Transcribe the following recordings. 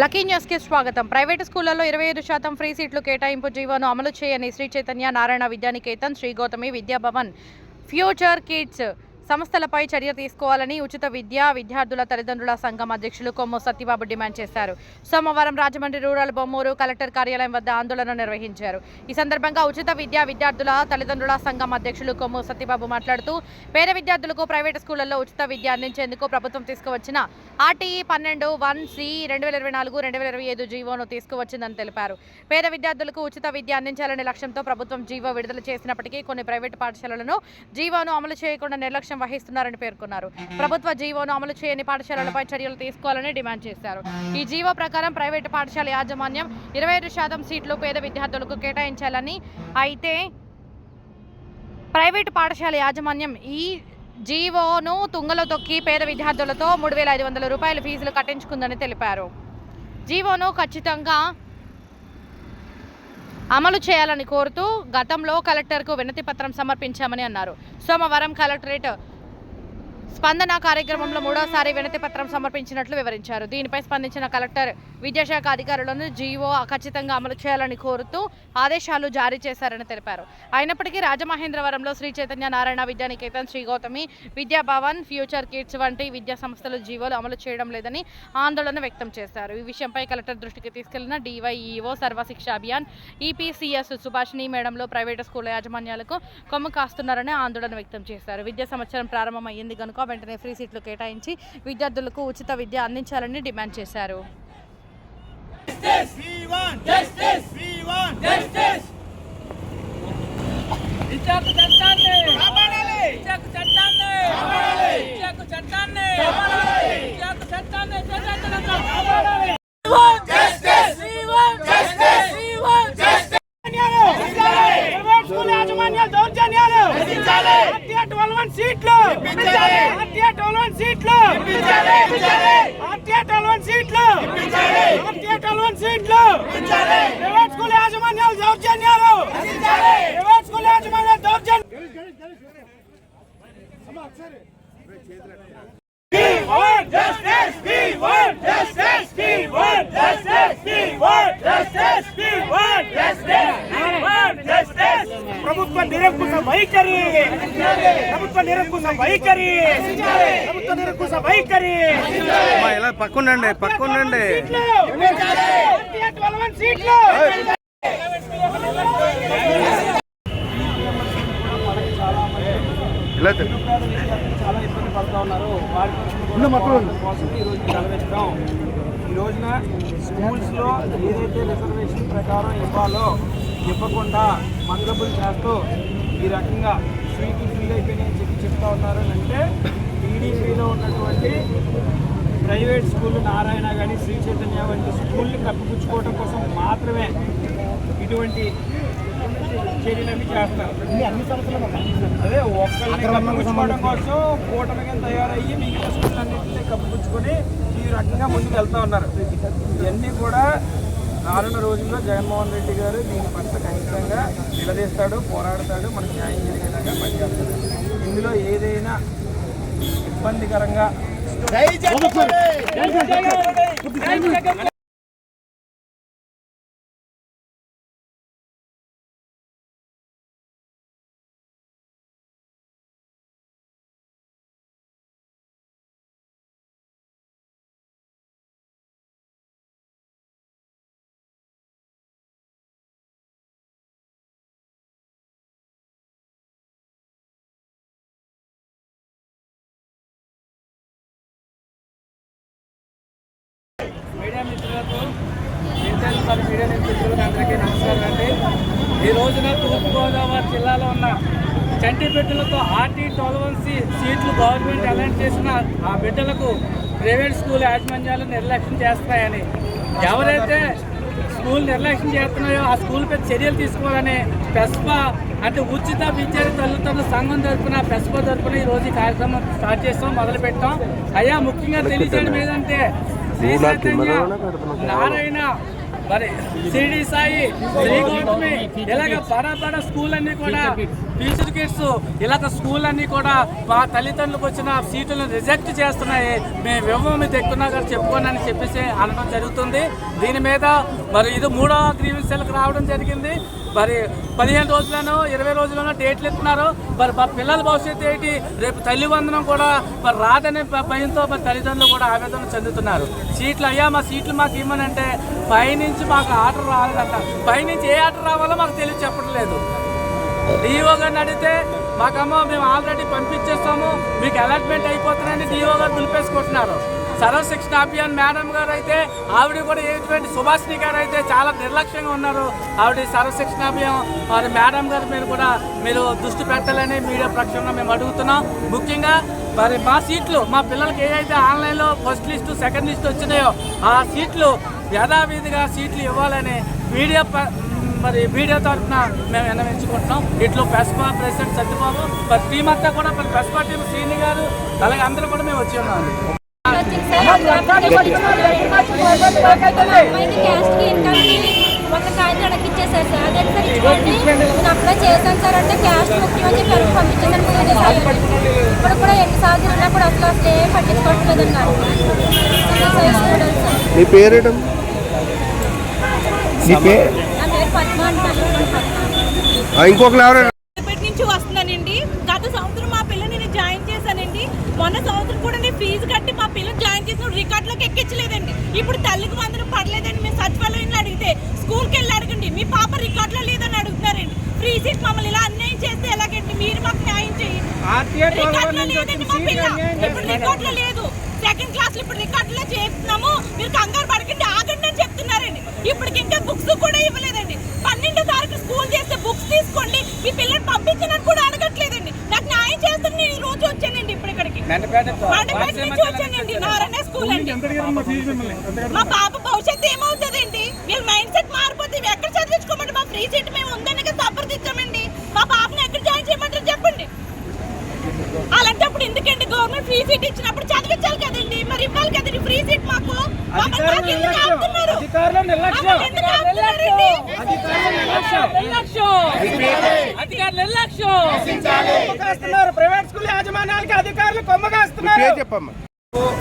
Lucky న్యూస్కి స్వాగతం. Private స్కూళ్ళలో ఇరవై ఐదు శాతం ఫ్రీ సీట్లు కేటాయింపు జీవోను అమలు చేయని శ్రీ చైతన్య నారాయణ విద్యానికేతన్ శ్రీ గౌతమి విద్యాభవన్. ఫ్యూచర్ కిడ్స్ సంస్థలపై చర్య తీసుకోవాలని ఉచిత విద్య విద్యార్థుల తల్లిదండ్రుల సంఘం అధ్యక్షులు కొమ్ము సత్యబాబు డిమాండ్ చేశారు. సోమవారం రాజమండ్రి రూరల్ బొమ్మూరు కలెక్టర్ కార్యాలయం వద్ద ఆందోళన నిర్వహించారు. ఈ సందర్భంగా ఉచిత విద్య విద్యార్థుల తల్లిదండ్రుల సంఘం అధ్యక్షులు కొమ్ము సత్యబాబు మాట్లాడుతూ పేద విద్యార్థులకు ప్రైవేటు స్కూళ్ళలో ఉచిత విద్య అందించేందుకు ప్రభుత్వం తీసుకువచ్చిన ఆర్టీఈ పన్నెండు వన్ సి రెండు వేల ఇరవై నాలుగు రెండు వేల ఇరవై ఐదు జీవోను తీసుకువచ్చిందని తెలిపారు. పేద విద్యార్థులకు ఉచిత విద్య అందించాలనే లక్ష్యంతో ప్రభుత్వం జీవో విడుదల చేసినప్పటికీ కొన్ని ప్రైవేటు పాఠశాలలను జీవోను అమలు చేయకుండా నిర్లక్ష్యం వహిస్తున్నారని పేర్కొన్నారు. ప్రభుత్వ జీవోను అమలు చేయని పాఠశాలలపై చర్యలు తీసుకోవాలని డిమాండ్ చేశారు. ఈ జీవో ప్రకారం ప్రైవేటు పాఠశాల యాజమాన్యం ఇరవై ఐదు శాతం సీట్లు పేద విద్యార్థులకు కేటాయించాలని అయితే ప్రైవేటు పాఠశాల యాజమాన్యం ఈ జీవోను తుంగలో తొక్కి పేద విద్యార్థులతో మూడు వేల ఐదు వందల రూపాయల ఫీజులు కట్టించుకుందని తెలిపారు. జీవోను ఖచ్చితంగా అమలు చేయాలని కోరుతూ గతంలో కలెక్టర్కు వినతి పత్రం సమర్పించామని అన్నారు. సోమవారం కలెక్టరేట్ స్పందన కార్యక్రమంలో మూడోసారి వినతి పత్రం సమర్పించినట్లు వివరించారు. దీనిపై స్పందించిన కలెక్టర్ విద్యాశాఖ అధికారులను జీవో ఖచ్చితంగా అమలు చేయాలని కోరుతూ ఆదేశాలు జారీ చేశారని తెలిపారు. అయినప్పటికీ రాజమహేంద్రవరంలో శ్రీ చైతన్య నారాయణ విద్యానికేతన్ శ్రీ గౌతమి విద్యాభవన్ ఫ్యూచర్ కిడ్స్ వంటి విద్యా సంస్థలు జీవోలు అమలు చేయడం లేదని ఆందోళన వ్యక్తం చేశారు. ఈ విషయంపై కలెక్టర్ దృష్టికి తీసుకెళ్ళిన డివైఈఓ సర్వశిక్ష అభియాన్ ఈపీసీఎస్ సుభాషిణి మేడంలో ప్రైవేటు స్కూల్ యాజమాన్యాలకు కొమ్ము కాస్తున్నారని ఆందోళన వ్యక్తం చేశారు. విద్యా సంవత్సరం ప్రారంభమైంది కనుక వెంటనే ఫ్రీ సీట్లు కేటాయించి విద్యార్థులకు ఉచిత విద్య అందించాలని డిమాండ్ చేశారు. దౌర్జన్యాలు ఇప్పించాలి. ఆర్టీఆర్ ట్వెల్వ్ వన్ సీట్లు ఇప్పించాలి. ఆర్టీఆర్ ట్వెల్వ్ వన్ సీట్లు ఇప్పించాలి. ఇప్పించాలి. ఆర్టీఆర్ ట్వెల్వ్ వన్ సీట్లు ఇప్పించాలి. ఆర్టీఆర్ ట్వెల్వ్ వన్ సీట్లు. ప్రైవేట్ స్కూల్ యాజమాన్యాలు దౌర్జన్యాలు. ప్రైవేట్ స్కూల్ యాజమాన్యాలు దౌర్జన్యాలు We want justice. We want justice. We want justice. We want justice. ప్రభుత్వ నిరంకుశ వైఖరి. ప్రభుత్వ నిరంకుశ వైఖరి. ప్రభుత్వ నిరంకుశ వైఖరి. అమ్మా, ఇలా సీట్లు ఇలా తిరుగు. చాలా ఇబ్బంది పడుతూ ఉన్నారు. వారి కోసం ఈ రోజు నెరవేర్చడం ఈ రోజున స్కూల్స్లో ఏదైతే రిజర్వేషన్ ప్రకారం ఇవ్వాలో ఇవ్వకుండా మందబులు చేస్తూ ఈ రకంగా సీట్లు ఫీల్ అయిపోయినాయని చెప్పి చెప్తా ఉన్నారు అని అంటే టీడీపీలో ఉన్నటువంటి ప్రైవేట్ స్కూల్ నారాయణ కానీ శ్రీ చైతన్య వంటి స్కూల్ని కప్పిపుచ్చుకోవడం కోసం మాత్రమే ఇటువంటి చర్యలన్నీ చేస్తారు. అన్ని అదే ఒక్కరిని కప్పిపుచ్చుకోవడం కోసం కూటమిగా తయారయ్యి మిగతా స్కూళ్ళన్నింటినీ కప్పిపుచ్చుకొని ఈ రకంగా ముందుకు వెళ్తా ఉన్నారు. ఇవన్నీ కూడా రానున్న రోజుల్లో జగన్మోహన్ రెడ్డి గారు దీని పట్ల ఖచ్చితంగా నిలదీస్తాడు పోరాడతాడు మనకు న్యాయం జరిగేలాగా పనిచేస్తాడు. ఇందులో ఏదైనా ఇబ్బందికరంగా మీడియా మిత్రులకు మరి మీడియా మిత్రులకు అందరికీ నమస్కారం అండి. ఈ రోజున తూర్పుగోదావరి జిల్లాలో ఉన్న చంటి బిడ్డలతో ఆర్టీ ట్వెల్వ్ సి సీట్లు గవర్నమెంట్ అలాట్ చేసిన ఆ బిడ్డలకు ప్రైవేట్ స్కూల్ యాజమాన్యాలు నిర్లక్ష్యం చేస్తాయని ఎవరైతే స్కూల్ నిర్లక్ష్యం చేస్తున్నాయో ఆ స్కూల్ పై చర్యలు తీసుకోవాలని పెస్పా అంటే ఉచిత విద్యా తల్లిదండ్రుల సంఘం తరఫున పెస్పా తరఫున ఈ రోజు ఈ కార్యక్రమం స్టార్ట్ చేస్తాం మొదలు పెట్టాం అయ్యా ముఖ్యంగా తెలియజేయడం చైతన్య నారాయణ మరి సిడి సాయి శ్రీ గౌతమి ఇలాగ బడ బడ స్కూల్ అన్ని కూడా టీచర్ కిడ్స్ ఇలాగ స్కూల్ అన్ని కూడా మా తల్లిదండ్రులకు వచ్చిన సీట్లను రిజెక్ట్ చేస్తున్నాయి. మేము ఇవ్వము మీరు ఎక్కున్నా గారు చెప్పుకోండి అని చెప్పేసి అనడం జరుగుతుంది. దీని మీద మరి ఇది మూడో గ్రీవెన్సీలకు రావడం జరిగింది. మరి పదిహేను రోజులను ఇరవై రోజులను డేట్లు ఇస్తున్నారు. మరి మా పిల్లల భవిష్యత్తు ఏంటి? రేపు తల్లి వందనం కూడా మరి రాదనే భయంతో మరి తల్లిదండ్రులు కూడా ఆవేదన చెందుతున్నారు. సీట్లు అయ్యా మా సీట్లు మాకు ఇవ్వనంటే పైనుంచి మాకు ఆర్డర్ రాలేదంట. పైనుంచి ఏ ఆర్డర్ రావాలో మాకు తెలియదు చెప్పట్లేదు డిఓ గారిని అడిగితే మాకమ్మ మేము ఆల్రెడీ పంపించేస్తాము మీకు అలాట్మెంట్ అయిపోతుందని డిఓ గారు పిలిపేసుకుంటున్నారు సర్వశిక్షణ అభియాన్ మేడం గారు అయితే ఆవిడ కూడా ఏటువంటి సుభాషిణి గారు అయితే చాలా నిర్లక్ష్యంగా ఉన్నారు. ఆవిడ సర్వశిక్షణ అభియాన్ మరి మేడం గారు మీరు కూడా మీరు దృష్టి పెట్టాలని మీడియా ప్రక్షణలో మేము అడుగుతున్నాం. ముఖ్యంగా మరి మా సీట్లు మా పిల్లలకి ఏదైతే ఆన్లైన్లో ఫస్ట్ లిస్టు సెకండ్ లిస్ట్ వచ్చినాయో ఆ సీట్లు యథావిధిగా సీట్లు ఇవ్వాలని మీడియా ప- మరి మీడియా తరఫున మేము విన్నవించుకుంటున్నాం. ఇట్లో పెస్పా ప్రెసిడెంట్ సత్యబాబు మరి టీం అంతా కూడా మరి పెస్పా టీం శ్రీని గారు అలాగే అందరూ కూడా మేము వచ్చి ఉన్నాం. అమ్మాయికి క్యాస్ట్కి ఇన్కమ్కి సార్ అదే సార్ ఇచ్చుకోండి నేను అప్లై చేశాను సార్ అంటే క్యాస్ట్ ముఖ్యం అని చెప్పి పంపించేసాను ఇప్పుడు కూడా ఎన్నిసార్లు తిరిగినా కూడా అసలు అసలు ఏం పట్టించుకోవట్లేదు నీ పేరేటం నీ పేరు పద్మ అంటాను ఇంకొకరు ఎవరైనా నుంచి వస్తున్నానండి గత సంవత్సరం మా పిల్లని జాయిన్ జాయిన్ మొన్న సంవత్సరం కూడా నేను ఫీజు కట్టి మా పిల్లని జాయిన్ చేసిన రికార్డులోకి ఎక్కించలేదండి. ఇప్పుడు తల్లికి వందనం పడలేదని మేము సచివాలయంలో అడిగితే స్కూల్కి వెళ్ళి అడగండి. మీ పాప రికార్డులో లేదని అడుగుతున్నారండి. ఫ్రీ సీట్ మమ్మల్ని ఇలా అన్యాయం చేస్తే ఎలాగండి? మీరు మాకు న్యాయం చేయండి. రికార్డులో లేదండి మా పిల్ల ఇప్పుడు రికార్డులో లేదు. సెకండ్ క్లాస్ ఇప్పుడు రికార్డులో చేస్తున్నాము. మీరు కంగారు పడకండి ఆగండి అని చెప్తున్నారండి. ఇప్పటికి ఇంకా బుక్స్ కూడా ఇవ్వలేదండి. పన్నెండో తారీఖు స్కూల్ చేస్తే బుక్స్ తీసుకోండి. మీ పిల్లల్ని పంపించనని కూడా అడగట్లేదండి. నాకు న్యాయం చేస్తాను నేను ఈ రోజు వచ్చానండి మా పాప భవిష్యత్తు ఏమవుతుందండి? వీళ్ళ మైండ్ సెట్ మారిపోతే ఇవి ఎక్కడ చదివించుకోమంటే మా ఫ్రీ సీట్ మేము ఉందని సంప్రదించామండి మా పాపని ఎక్కడ జాయిన్ చేయమంటారు చెప్పండి. అలాంటప్పుడు ఎందుకండి గవర్నమెంట్ ఫ్రీ సీట్ ఇచ్చినప్పుడు చదివించాలి కదండి. మరి ఇవ్వాలి అధికారుల నిర్లక్ష్యం. ఆపుతున్నారండి? కొమ్మగాస్తున్నారు ప్రైవేట్ స్కూల్ యాజమాన్యాలకి అధికారులు కొమ్మగాస్తున్నారు చెప్పమ్మా.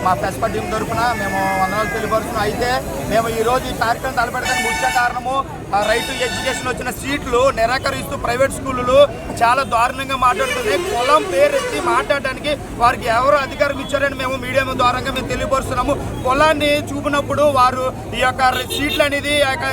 మా పెస్పా టీం తరఫున మేము వందనాలు తెలియపరుస్తున్నాం. అయితే మేము ఈ రోజు ఈ కార్యక్రమం తలపెట్టడానికి ముఖ్య కారణము ఆ రైట్ టు ఎడ్యుకేషన్ వచ్చిన సీట్లు నిరాకరిస్తూ ప్రైవేట్ స్కూళ్ళు చాలా దారుణంగా మాట్లాడుతుంది కులం పేరు ఎత్తి మాట్లాడడానికి వారికి ఎవరు అధికారం ఇచ్చారని మేము మీడియా ద్వారంగా మేము తెలియపరుస్తున్నాము. కులాన్ని చూపినప్పుడు వారు ఈ యొక్క సీట్లు అనేది ఈ యొక్క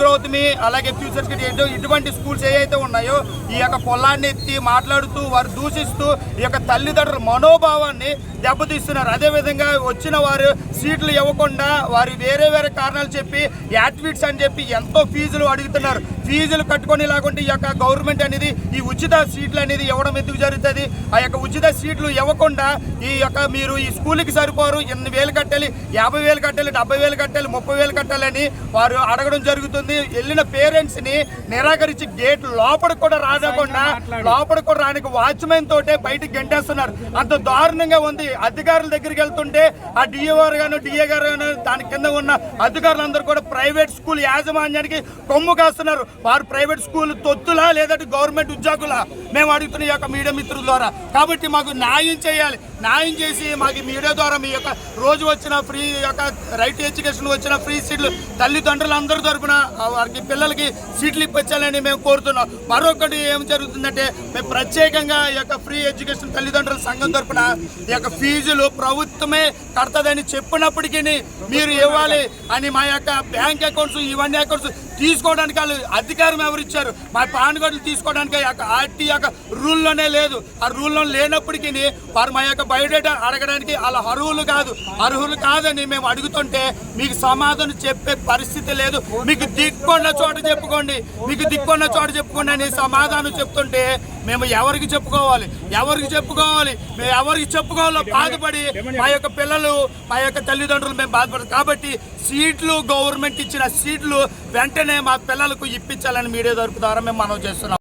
గ్రోత్ మీ అలాగే ఫ్యూచర్స్ ఇటువంటి స్కూల్స్ ఏవైతే ఉన్నాయో ఈ యొక్క కులాన్ని ఎత్తి మాట్లాడుతూ వారు దూషిస్తూ ఈ యొక్క తల్లిదండ్రుల మనోభావాన్ని దెబ్బతీస్తున్నారు. అదే అదేవిధంగా వచ్చిన వారు సీట్లు ఇవ్వకుండా వారు వేరే వేరే కారణాలు చెప్పి యాక్టివిటీస్ అని చెప్పి ఎంతో ఫీజులు అడుగుతున్నారు. ఫీజులు కట్టుకొని లేకుంటే ఈ యొక్క గవర్నమెంట్ అనేది ఈ ఉచిత సీట్లు అనేది ఇవ్వడం ఎందుకు జరుగుతుంది? ఆ యొక్క ఉచిత సీట్లు ఇవ్వకుండా ఈ యొక్క మీరు ఈ స్కూల్కి సరిపోరు ఎన్ని వేలు కట్టాలి యాభై వేలు కట్టాలి డెబ్బై వేలు కట్టాలి ముప్పై వేలు కట్టాలని వారు అడగడం జరుగుతుంది. వెళ్ళిన పేరెంట్స్ని నిరాకరించి గేట్ లోపలికి కూడా రాకుండా లోపలికి కూడా రానికి వాచ్మెన్ తోటే బయటికి గెంటేస్తున్నారు. అంత దారుణంగా ఉంది. అధికారుల దగ్గరికి వెళ్తుంటే ఆ డిఓ గారు గాను డిఏ గారు గాను దాని కింద ఉన్న అధికారులందరూ కూడా ప్రైవేట్ స్కూల్ యాజమాన్యానికి కొమ్ము కాస్తున్నారు. వారు ప్రైవేట్ స్కూల్ తొత్తులా లేదంటే గవర్నమెంట్ ఉద్యోగులా? మేము అడుగుతున్న యొక్క మీడియా మిత్రుల ద్వారా. కాబట్టి మాకు న్యాయం చేయాలి. న్యాయం చేసి మాకు మీడియా ద్వారా మీ యొక్క రోజు వచ్చిన ఫ్రీ యొక్క రైట్ ఎడ్యుకేషన్ వచ్చిన ఫ్రీ సీట్లు తల్లిదండ్రులు అందరి తరపున వారికి పిల్లలకి సీట్లు ఇప్పించాలని మేము కోరుతున్నాం. మరొకటి ఏం జరుగుతుందంటే మేము ప్రత్యేకంగా ఈ యొక్క ఫ్రీ ఎడ్యుకేషన్ తల్లిదండ్రుల సంఘం తరపున ఈ యొక్క ఫీజులు ప్రభుత్వమే కడతదని చెప్పినప్పటికీ మీరు ఇవ్వాలి అని మా యొక్క బ్యాంక్ అకౌంట్స్ ఇవన్నీ అకౌంట్స్ తీసుకోవడానికి వాళ్ళు అధికారం ఎవరు ఇచ్చారు? మా పాన్ కార్డులు తీసుకోవడానికి యొక్క ఆర్టీ యొక్క రూల్లోనే లేదు. ఆ రూల్లో లేనప్పటికీ వారు మా యొక్క బయోడేటా అడగడానికి అలా అర్హులు కాదు. అర్హులు కాదని మేము అడుగుతుంటే మీకు సమాధానం చెప్పే పరిస్థితి లేదు. మీకు దిక్కున్న చోట చెప్పుకోండి. మీకు దిక్కున్న చోట చెప్పుకోండి అని సమాధానం చెప్తుంటే మేము ఎవరికి చెప్పుకోవాలి? ఎవరికి చెప్పుకోవాలి? మేము ఎవరికి చెప్పుకోవాలో బాధపడి మా యొక్క పిల్లలు మా యొక్క తల్లిదండ్రులు మేము బాధపడతాం. కాబట్టి సీట్లు గవర్నమెంట్ ఇచ్చిన సీట్లు వెంటనే మా పిల్లలకు ఇప్పించాలని మీడియా తరపు ద్వారా మేము మనం చేస్తున్నాం.